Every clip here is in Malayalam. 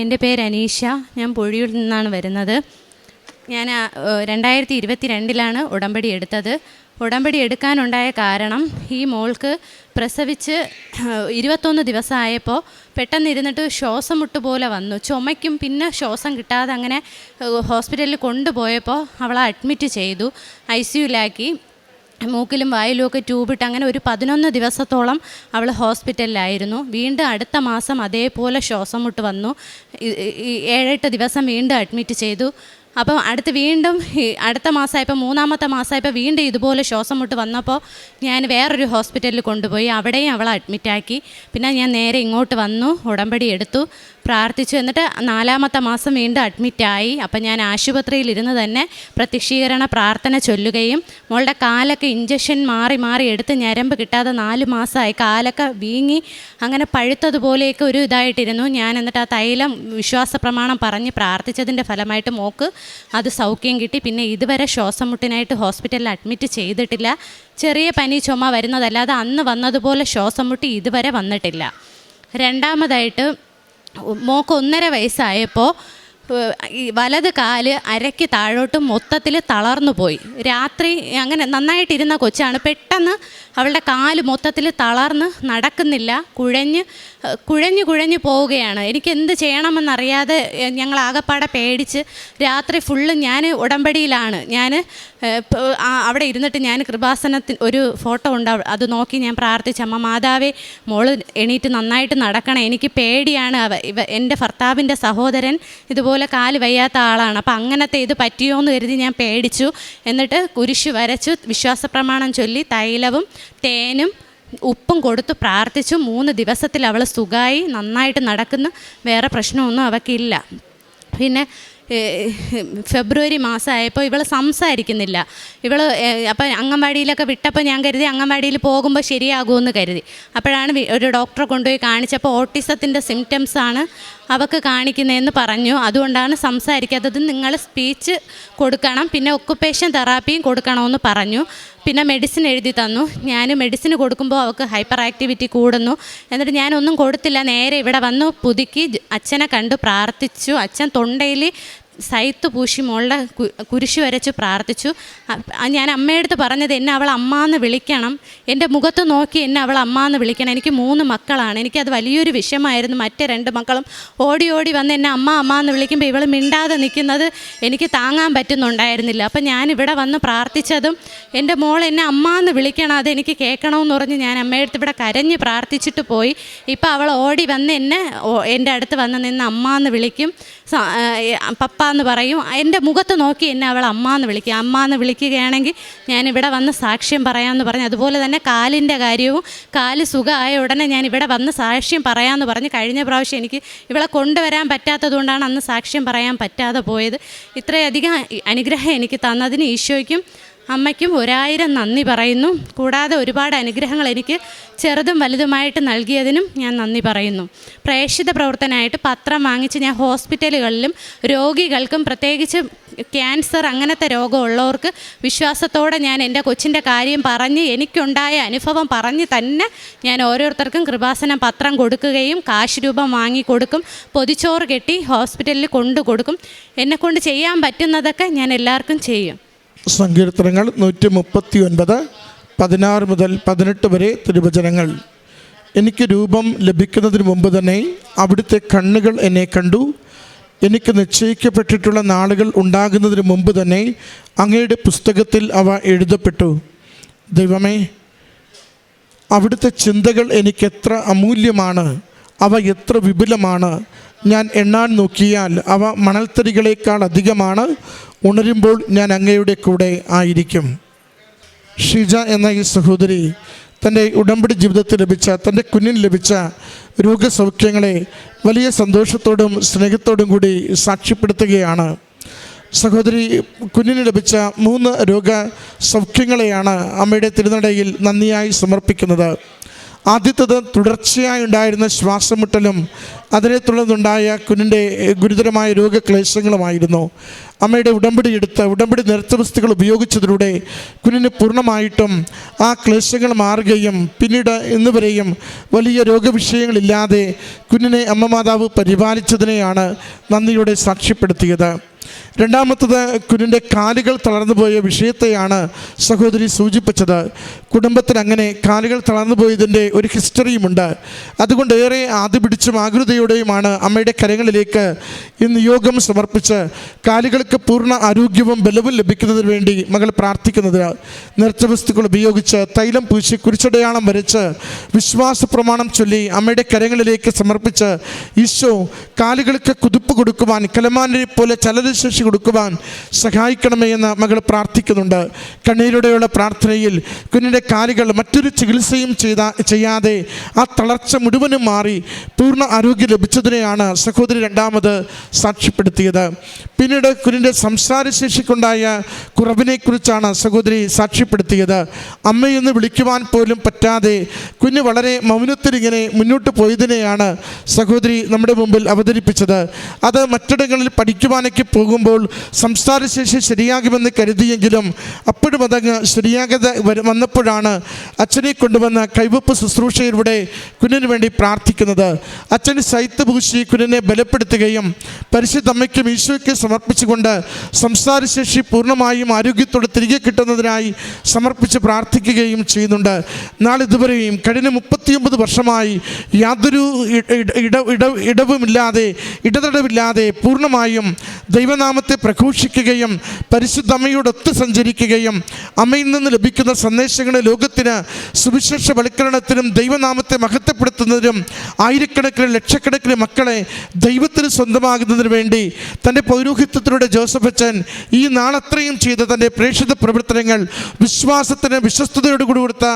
എന്റെ പേര് അനീഷ. ഞാൻ പൊഴിയിൽ നിന്നാണ് വരുന്നത്. ഞാൻ രണ്ടായിരത്തി ഇരുപത്തി രണ്ടിലാണ് ഉടമ്പടി എടുത്തത്. ഉടമ്പടി എടുക്കാനുണ്ടായ കാരണം ഈ മോൾക്ക് പ്രസവിച്ച് ഇരുപത്തൊന്ന് ദിവസമായപ്പോൾ പെട്ടെന്ന് ഇരുന്നിട്ട് ശ്വാസം മുട്ട് പോലെ വന്നു. ചുമയ്ക്കും പിന്നെ ശ്വാസം കിട്ടാതെ അങ്ങനെ ഹോസ്പിറ്റലിൽ കൊണ്ടുപോയപ്പോൾ അവളെ അഡ്മിറ്റ് ചെയ്തു ഐ സിയുലാക്കി മൂക്കിലും വായിലും ഒക്കെ ട്യൂബിട്ട് അങ്ങനെ ഒരു പതിനൊന്ന് ദിവസത്തോളം അവൾ ഹോസ്പിറ്റലിലായിരുന്നു. വീണ്ടും അടുത്ത മാസം അതേപോലെ ശ്വാസം മുട്ട് വന്നു ഏഴെട്ട് ദിവസം വീണ്ടും അഡ്മിറ്റ് ചെയ്തു. അപ്പം അടുത്ത് വീണ്ടും അടുത്ത മാസമായപ്പോൾ മൂന്നാമത്തെ മാസമായപ്പോൾ വീണ്ടും ഇതുപോലെ ശ്വാസം മുട്ട് വന്നപ്പോൾ ഞാൻ വേറൊരു ഹോസ്പിറ്റലിൽ കൊണ്ടുപോയി. അവിടെയും അവളെ അഡ്മിറ്റാക്കി പിന്നെ ഞാൻ നേരെ ഇങ്ങോട്ട് വന്നു ഉടമ്പടി എടുത്തു. പ്രാർത്ഥിച്ചു. എന്നിട്ട് നാലാമത്തെ മാസം വീണ്ടും അഡ്മിറ്റായി. അപ്പം ഞാൻ ആശുപത്രിയിൽ ഇരുന്ന് തന്നെ പ്രത്യക്ഷീകരണ പ്രാർത്ഥന ചൊല്ലുകയും മോളുടെ കാലൊക്കെ ഇഞ്ചക്ഷൻ മാറി മാറി എടുത്ത് ഞരമ്പ് കിട്ടാതെ നാല് മാസമായി കാലൊക്കെ വീങ്ങി അങ്ങനെ പഴുത്തതുപോലെയൊക്കെ ഒരു ഇതായിട്ടിരുന്നു. ഞാൻ എന്നിട്ട് ആ തൈലം വിശ്വാസ പ്രമാണം പറഞ്ഞ് പ്രാർത്ഥിച്ചതിന്റെ ഫലമായിട്ട് മോക്ക് അത് സൗഖ്യം കിട്ടി. പിന്നെ ഇതുവരെ ശ്വാസം മുട്ടിനായിട്ട് ഹോസ്പിറ്റലിൽ അഡ്മിറ്റ് ചെയ്തിട്ടില്ല. ചെറിയ പനി ചുമ വരുന്നതല്ലാതെ അന്ന് വന്നതുപോലെ ശ്വാസം മുട്ടി ഇതുവരെ വന്നിട്ടില്ല. രണ്ടാമതായിട്ട് മോക്ക് ഒന്നര വയസ്സായപ്പോൾ വലത് കാൽ അരയ്ക്ക് താഴോട്ട് മൊത്തത്തിൽ തളർന്നു പോയി. രാത്രി അങ്ങനെ നന്നായിട്ടിരുന്ന കൊച്ചാണ്. പെട്ടെന്ന് അവളുടെ കാൽ മൊത്തത്തിൽ തളർന്ന് നടക്കുന്നില്ല. കുഴഞ്ഞ് കുഴഞ്ഞു കുഴഞ്ഞു പോവുകയാണ്. എനിക്ക് എന്ത് ചെയ്യണമെന്നറിയാതെ ഞങ്ങൾ ആകപ്പാടെ പേടിച്ച് രാത്രി ഫുള്ള് ഞാൻ ഉടമ്പടിയിലാണ്. ഞാൻ അവിടെ ഇരുന്നിട്ട് ഞാൻ കൃപാസനത്തിന് ഒരു ഫോട്ടോ ഉണ്ട് അത് നോക്കി ഞാൻ പ്രാർത്ഥിച്ചു. അമ്മ മാതാവേ മോൾ എണീറ്റ് നന്നായിട്ട് നടക്കണം. എനിക്ക് പേടിയാണ് അവ. ഇവ എന്റെ ഭർത്താവിന്റെ സഹോദരൻ ഇതുപോലെ കാൽ വയ്യാത്ത ആളാണ്. അപ്പം അങ്ങനത്തെ ഇത് പറ്റിയോ എന്ന് കരുതി ഞാൻ പേടിച്ചു. എന്നിട്ട് കുരിശ് വരച്ചു. വിശ്വാസ പ്രമാണം ചൊല്ലി തൈലവും തേനും ഉപ്പും കൊടുത്ത് പ്രാർത്ഥിച്ചു. മൂന്ന് ദിവസത്തിൽ അവൾ സുഖമായി നന്നായിട്ട് നടക്കുന്നു. വേറെ പ്രശ്നമൊന്നും അവൾക്കില്ല പിന്നെ ഫെബ്രുവരി മാസമായപ്പോൾ ഇവൾ സംസാരിക്കുന്നില്ല. ഇവൾ അപ്പം അംഗൻവാടിയിലൊക്കെ വിട്ടപ്പോൾ ഞാൻ കരുതി അംഗൻവാടിയിൽ പോകുമ്പോൾ ശരിയാകുമെന്ന് കരുതി. അപ്പോഴാണ് ഒരു ഡോക്ടറെ കൊണ്ടുപോയി കാണിച്ചപ്പോൾ ഓട്ടിസത്തിന്റെ സിംറ്റംസ് ആണ് അവൾക്ക് കാണിക്കുന്നതെന്ന് പറഞ്ഞു. അതുകൊണ്ടാണ് സംസാരിക്കാത്തത്. നിങ്ങൾ സ്പീച്ച് കൊടുക്കണം. പിന്നെ ഒക്കുപ്പേഷൻ തെറാപ്പിയും കൊടുക്കണമെന്ന് പറഞ്ഞു. പിന്നെ മെഡിസിൻ എഴുതി തന്നു. ഞാൻ മെഡിസിൻ കൊടുക്കുമ്പോൾ അവൾക്ക് ഹൈപ്പർ ആക്ടിവിറ്റി കൂടുന്നു. എന്നിട്ട് ഞാനൊന്നും കൊടുത്തില്ല. നേരെ ഇവിടെ വന്നു. പുതുക്കി അച്ഛനെ കണ്ടു പ്രാർത്ഥിച്ചു. അച്ഛൻ തൊണ്ടയിൽ സൈത്ത് പൂശി മോളുടെ കുരിശി വരച്ച് പ്രാർത്ഥിച്ചു. ഞാൻ അമ്മയടുത്ത് പറഞ്ഞത് എന്നെ അവൾ അമ്മ എന്ന് വിളിക്കണം. എന്റെ മുഖത്ത് നോക്കി എന്നെ അവൾ അമ്മ എന്ന് വിളിക്കണം. എനിക്ക് മൂന്ന് മക്കളാണ്. എനിക്കത് വലിയൊരു വിഷയമായിരുന്നു മറ്റേ രണ്ട് മക്കളും ഓടി ഓടി വന്ന് എന്നെ അമ്മ അമ്മ എന്ന് വിളിക്കുമ്പോൾ ഇവൾ മിണ്ടാതെ നിൽക്കുന്നത് എനിക്ക് താങ്ങാൻ പറ്റുന്നുണ്ടായിരുന്നില്ല. അപ്പം ഞാൻ ഇവിടെ വന്ന് പ്രാർത്ഥിച്ചതും എന്റെ മോൾ എന്നെ അമ്മ എന്ന് വിളിക്കണം അതെനിക്ക് കേൾക്കണമെന്ന് പറഞ്ഞ് ഞാൻ അമ്മയടുത്ത് ഇവിടെ കരഞ്ഞ് പ്രാർത്ഥിച്ചിട്ട് പോയി. ഇപ്പം അവൾ ഓടി വന്ന് എന്നെ എന്റെ അടുത്ത് വന്ന് നിന്ന് അമ്മ എന്ന് വിളിക്കും. പപ്പ എന്ന് പറയും. എന്റെ മുഖത്ത് നോക്കി എന്നെ അവൾ അമ്മ എന്ന് വിളിക്കുക അമ്മ എന്ന് വിളിക്കുകയാണെങ്കിൽ ഞാൻ ഇവിടെ വന്ന് സാക്ഷ്യം പറയാമെന്ന് പറഞ്ഞു അതുപോലെ തന്നെ കാലിന്റെ കാര്യവും കാൽ സുഖമായ ഉടനെ ഞാൻ ഇവിടെ വന്ന് സാക്ഷ്യം പറയാമെന്ന് പറഞ്ഞ് കഴിഞ്ഞ പ്രാവശ്യം എനിക്ക് ഇവളെ കൊണ്ടുവരാൻ പറ്റാത്തതുകൊണ്ടാണ് അന്ന് സാക്ഷ്യം പറയാൻ പറ്റാതെ പോയത്. ഇത്രയധികം അനുഗ്രഹം എനിക്ക് തന്നതിന് ഈശോയ്ക്കും അമ്മയ്ക്കും ഒരായിരം നന്ദി പറയുന്നു. കൂടാതെ ഒരുപാട് അനുഗ്രഹങ്ങൾ എനിക്ക് ചെറുതും വലുതുമായിട്ട് നൽകിയതിനും ഞാൻ നന്ദി പറയുന്നു. പ്രേക്ഷിത പ്രവർത്തനമായിട്ട് പത്രം വാങ്ങിച്ച് ഞാൻ ഹോസ്പിറ്റലുകളിലും രോഗികൾക്കും പ്രത്യേകിച്ച് ക്യാൻസർ അങ്ങനത്തെ രോഗമുള്ളവർക്ക് വിശ്വാസത്തോടെ ഞാൻ എന്റെ കൊച്ചിന്റെ കാര്യം പറഞ്ഞ് എനിക്കുണ്ടായ അനുഭവം പറഞ്ഞ് തന്നെ ഞാൻ ഓരോരുത്തർക്കും കൃപാസനം പത്രം കൊടുക്കുകയും കാശ് രൂപം വാങ്ങിക്കൊടുക്കും പൊതിച്ചോറ് കെട്ടി ഹോസ്പിറ്റലിൽ കൊണ്ടു കൊടുക്കും. എന്നെക്കൊണ്ട് ചെയ്യാൻ പറ്റുന്നതൊക്കെ ഞാൻ എല്ലാവർക്കും ചെയ്യും. സങ്കീർത്തനങ്ങൾ നൂറ്റി മുപ്പത്തി ഒൻപത് പതിനാറ് മുതൽ പതിനെട്ട് വരെ തിരുവചനങ്ങൾ. എനിക്ക് രൂപം ലഭിക്കുന്നതിന് മുമ്പ് തന്നെ അവിടുത്തെ കണ്ണുകൾ എന്നെ കണ്ടു. എനിക്ക് നിശ്ചയിക്കപ്പെട്ടിട്ടുള്ള നാളുകൾ ഉണ്ടാകുന്നതിന് മുമ്പ് തന്നെ അങ്ങയുടെ പുസ്തകത്തിൽ അവ എഴുതപ്പെട്ടു. ദൈവമേ അവിടുത്തെ ചിന്തകൾ എനിക്കെത്ര അമൂല്യമാണ്. അവ എത്ര വിപുലമാണ്. ഞാൻ എണ്ണാൻ നോക്കിയാൽ അവ മണൽത്തരികളേക്കാൾ അധികമാണ്. ഉണരുമ്പോൾ ഞാൻ അങ്ങയുടെ കൂടെ ആയിരിക്കും. ഷീജ എന്ന ഈ സഹോദരി തന്റെ ഉടമ്പടി ജീവിതത്തിൽ ലഭിച്ച തന്റെ കുഞ്ഞിന് ലഭിച്ച രോഗസൗഖ്യങ്ങളെ വലിയ സന്തോഷത്തോടും സ്നേഹത്തോടും കൂടി സാക്ഷ്യപ്പെടുത്തുകയാണ്. സഹോദരി കുഞ്ഞിന് ലഭിച്ച മൂന്ന് രോഗ സൗഖ്യങ്ങളെയാണ് അമ്മയുടെ തിരുനടയിൽ നന്ദിയായി സമർപ്പിക്കുന്നത്. ആദ്യത്തത് തുടർച്ചയായി ഉണ്ടായിരുന്ന ശ്വാസമുട്ടലും അതിനെ തുടർന്നുണ്ടായ കുഞ്ഞിന്റെ ഗുരുതരമായ രോഗക്ലേശങ്ങളുമായിരുന്നു. അമ്മയുടെ ഉടമ്പടി എടുത്ത് ഉടമ്പടി നൃത്തവസ്തുക്കൾ ഉപയോഗിച്ചതിലൂടെ കുഞ്ഞിന് പൂർണമായിട്ടും ആ ക്ലേശങ്ങൾ മാറുകയും പിന്നീട് എന്നിവരെയും വലിയ രോഗവിഷയങ്ങളില്ലാതെ കുഞ്ഞിനെ അമ്മ മാതാവ് പരിപാലിച്ചതിനെയാണ് നന്ദിയോടെ സാക്ഷ്യപ്പെടുത്തിയത്. രണ്ടാമത്തത് കുഞ്ഞിന്റെ കാലുകൾ തളർന്നു പോയ വിഷയത്തെയാണ് സഹോദരി സൂചിപ്പിച്ചത്. കുടുംബത്തിൽ അങ്ങനെ കാലുകൾ തളർന്നുപോയതിന്റെ ഒരു ഹിസ്റ്ററിയുമുണ്ട്. അതുകൊണ്ട് ഏറെ ആദ്യ പിടിച്ചും ആകൃതയോടെയുമാണ് അമ്മയുടെ കരങ്ങളിലേക്ക് ഈ യോഗം സമർപ്പിച്ച് കാലുകൾക്ക് പൂർണ ആരോഗ്യവും ബലവും ലഭിക്കുന്നതിന് വേണ്ടി മകൾ പ്രാർത്ഥിക്കുന്നത് നൃത്തവസ്തുക്കൾ ഉപയോഗിച്ച് തൈലം പൂശി കുരിച്ചടയാളം വരച്ച് വിശ്വാസ പ്രമാണം ചൊല്ലി അമ്മയുടെ കരങ്ങളിലേക്ക് സമർപ്പിച്ച് ഈശോ കാലുകൾക്ക് കുതിപ്പ് കൊടുക്കുവാൻ കലമാനെ പോലെ ചലനശേഷി കൊടുക്കുവാൻ സഹായിക്കണമേ എന്ന് മകൾ പ്രാർത്ഥിക്കുന്നുണ്ട്. കണ്ണീരുടെയുള്ള പ്രാർത്ഥനയിൽ കുഞ്ഞിന്റെ കാലുകൾ മറ്റൊരു ചികിത്സയും ചെയ്താ ചെയ്യാതെ ആ തളർച്ച മുഴുവനും മാറി പൂർണ ആരോഗ്യം ലഭിച്ചതിനെയാണ് സഹോദരി രണ്ടാമത് സാക്ഷ്യപ്പെടുത്തിയത്. പിന്നീട് കുഞ്ഞിന്റെ സംസാരശേഷിക്കുണ്ടായ കുറവിനെക്കുറിച്ചാണ് സഹോദരി സാക്ഷ്യപ്പെടുത്തിയത്. അമ്മയെന്ന് വിളിക്കുവാൻ പോലും പറ്റാതെ കുഞ്ഞ് വളരെ മൗനത്തിലിങ്ങനെ മുന്നോട്ട് പോയതിനെയാണ് സഹോദരി നമ്മുടെ മുമ്പിൽ അവതരിപ്പിച്ചത്. അത് മറ്റിടങ്ങളിൽ പഠിക്കുവാനൊക്കെ പോകുമ്പോൾ സംസാരശേഷി ശരിയാകുമെന്ന് കരുതിയെങ്കിലും അപ്പോഴും അതങ്ങ് ശരിയാകത വന്നപ്പോഴാണ് അച്ഛനെ കൊണ്ടുവന്ന കൈവപ്പ് ശുശ്രൂഷയിലൂടെ കുഞ്ഞിന് വേണ്ടി പ്രാർത്ഥിക്കുന്നത്. അച്ഛൻ സൈത്ത് പൂശി കുഞ്ഞിനെ ബലപ്പെടുത്തുകയും പരിശുദ്ധ അമ്മയ്ക്കും ഈശോയ്ക്ക് സമർപ്പിച്ചുകൊണ്ട് സംസ്കാരശേഷി പൂർണമായും ആരോഗ്യത്തോടെ തിരികെ കിട്ടുന്നതിനായി സമർപ്പിച്ച് പ്രാർത്ഥിക്കുകയും ചെയ്യുന്നുണ്ട്. നാളിതുവരെയും കഴിഞ്ഞ മുപ്പത്തിയൊമ്പത് വർഷമായി യാതൊരു ഇട- ഇട ഇട ഇടവുമില്ലാതെ ഇടതടവില്ലാതെ പൂർണമായും ദൈവനാമത്തെ പ്രഘോഷിക്കുകയും പരിശുദ്ധ അമ്മയോടൊത്ത് സഞ്ചരിക്കുകയും അമ്മയിൽ നിന്ന് ലഭിക്കുന്ന സന്ദേശങ്ങളെ ലോകത്തിന് സുവിശേഷ വൽക്കരണത്തിനും ദൈവനാമത്തെ മഹത്വപ്പെടുത്തുന്നതിനും ആയിരക്കണക്കിന് ലക്ഷക്കണക്കിന് മക്കളെ ദൈവത്തിന് സ്വന്തമാകുന്നതിന് വേണ്ടി തന്റെ പൗരോഹിത്യത്തിലൂടെ ജോസഫ് അച്ഛൻ ഈ നാളത്രയും ചെയ്ത തന്റെ പ്രേക്ഷിത പ്രവർത്തനങ്ങൾ വിശ്വാസത്തിന് വിശ്വസ്തയോടുകൂടി കൊടുത്ത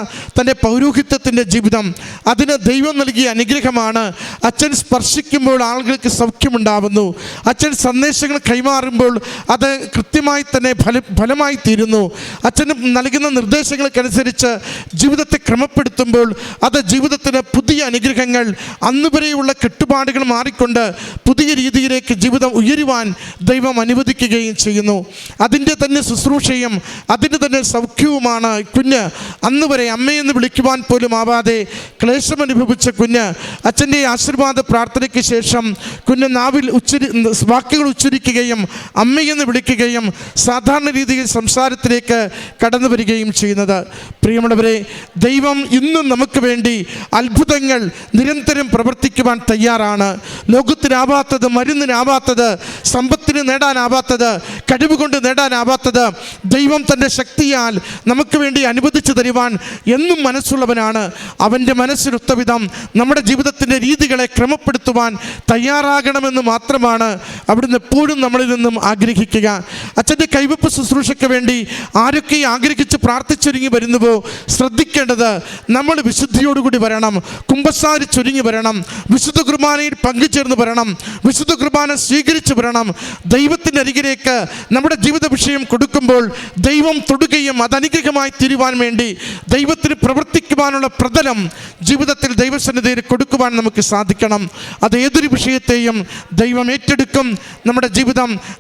തന്റെ പൗരോഹിത്യത്തിന്റെ ജീവിതം അതിന് ദൈവം നൽകിയ അനുഗ്രഹമാണ്. അച്ഛൻ സ്പർശിക്കുമ്പോൾ ആളുകൾക്ക് സൗഖ്യമുണ്ടാവുന്നു. അച്ഛൻ സന്ദേശങ്ങൾ കൈമാറുമ്പോൾ അത് കൃത്യമായി തന്നെ ഫല ഫലമായി തീരുന്നു അച്ഛന് നൽകുന്ന നിർദ്ദേശങ്ങൾക്കനുസരിച്ച് ജീവിതത്തെ ക്രമപ്പെടുത്തുമ്പോൾ അത് ജീവിതത്തിന് പുതിയ അനുഗ്രഹങ്ങൾ അന്നുവരെയുള്ള കെട്ടുപാടുകൾ മാറിക്കൊണ്ട് പുതിയ രീതിയിലേക്ക് ജീവിതം ഉയരുവാൻ ദൈവം അനുവദിക്കുകയും ചെയ്യുന്നു. അതിന്റെ തന്നെ ശുശ്രൂഷയും അതിന്റെ തന്നെ സൗഖ്യവുമാണ് കുഞ്ഞ്. അന്ന് വരെ അമ്മയെന്ന് വിളിക്കുവാൻ പോലും ആവാതെ ക്ലേശം അനുഭവിച്ച കുഞ്ഞ്. അച്ഛന്റെ ആശീർവാദ പ്രാർത്ഥനയ്ക്ക് ശേഷം കുഞ്ഞ് നാവിൽ ഉച്ചരി വാക്കുകൾ ഉച്ചരിക്കുകയും അമ്മയെന്ന് വിളിക്കുകയും സാധാരണ രീതിയിൽ സംസാരത്തിലേക്ക് കടന്നു വരികയും ചെയ്യുന്നത്. പ്രിയമുള്ളവരെ ദൈവം ഇന്നും നമുക്ക് വേണ്ടി അത്ഭുതങ്ങൾ നിരന്തരം പ്രവർത്തിക്കുവാൻ തയ്യാറാണ്. ലോകത്തിനാവാത്തത് മരുന്നിനാവാത്തത് സമ്പത്തിന് നേടാനാവാത്തത് കഴിവ് കൊണ്ട് നേടാനാവാത്തത് ദൈവം തന്റെ ശക്തിയാൽ നമുക്ക് വേണ്ടി അനുവദിച്ചു തരുവാൻ എന്നും മനസ്സുള്ളവനാണ്. അവന്റെ മനസ്സിനൊത്തവിധം നമ്മുടെ ജീവിതത്തിന്റെ രീതികളെ ക്രമപ്പെടുത്തുവാൻ തയ്യാറാകണമെന്ന് മാത്രമാണ് അവിടുന്ന് എപ്പോഴും നമ്മളിൽ നിന്നും ആഗ്രഹിക്കുക. അച്ഛന്റെ കൈവപ്പ് ശുശ്രൂഷയ്ക്ക് വേണ്ടി ആരൊക്കെ ആഗ്രഹിച്ച് പ്രാർത്ഥിച്ചൊരുങ്ങി വരുന്നുവോ ശ്രദ്ധിക്കേണ്ടത് നമ്മൾ വിശുദ്ധിയോടുകൂടി വരണം. കുമ്പസാരിച്ചൊരുങ്ങി വരണം. വിശുദ്ധ കുർബാനയിൽ പങ്കുചേർന്ന് വരണം. വിശുദ്ധ കുർബാന സ്വീകരിച്ചു വരണം. ദൈവത്തിന്റെ അരികിലേക്ക് നമ്മുടെ ജീവിത വിഷയം കൊടുക്കുമ്പോൾ ദൈവം തൊടുകയും അത് അനുഗ്രഹമായി തീരുവാൻ വേണ്ടി ദൈവത്തിന് പ്രവർത്തിക്കുവാനുള്ള പ്രതലം ജീവിതത്തിൽ ദൈവസന്നിധിയിൽ കൊടുക്കുവാൻ നമുക്ക് സാധിക്കണം. അത് ഏതൊരു വിഷയത്തെയും ദൈവം ഏറ്റെടുക്കും. നമ്മുടെ ജീവിതം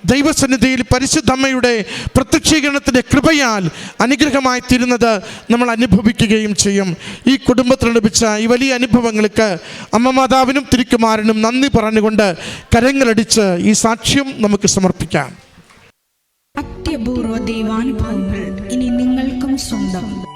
ദൈവസന്നിധിയിൽ പരിശുദ്ധമ്മയുടെ പ്രത്യക്ഷീകരണത്തിന്റെ കൃപയാൽ അനുഗ്രഹമായി തീരുന്നത് നമ്മൾ അനുഭവിക്കുകയും ചെയ്യും. ഈ കുടുംബത്തിൽ ലഭിച്ച ഈ വലിയ അനുഭവങ്ങൾക്ക് അമ്മ മാതാവിനും തിരുക്കുമാരനും നന്ദി പറഞ്ഞുകൊണ്ട് കരങ്ങളടിച്ച് ഈ സാക്ഷ്യം നമുക്ക് സമർപ്പിക്കാം. അത്യപൂർവ ദൈവാനുഭവങ്ങൾ ഇനി നിങ്ങൾക്കും സ്വന്തം.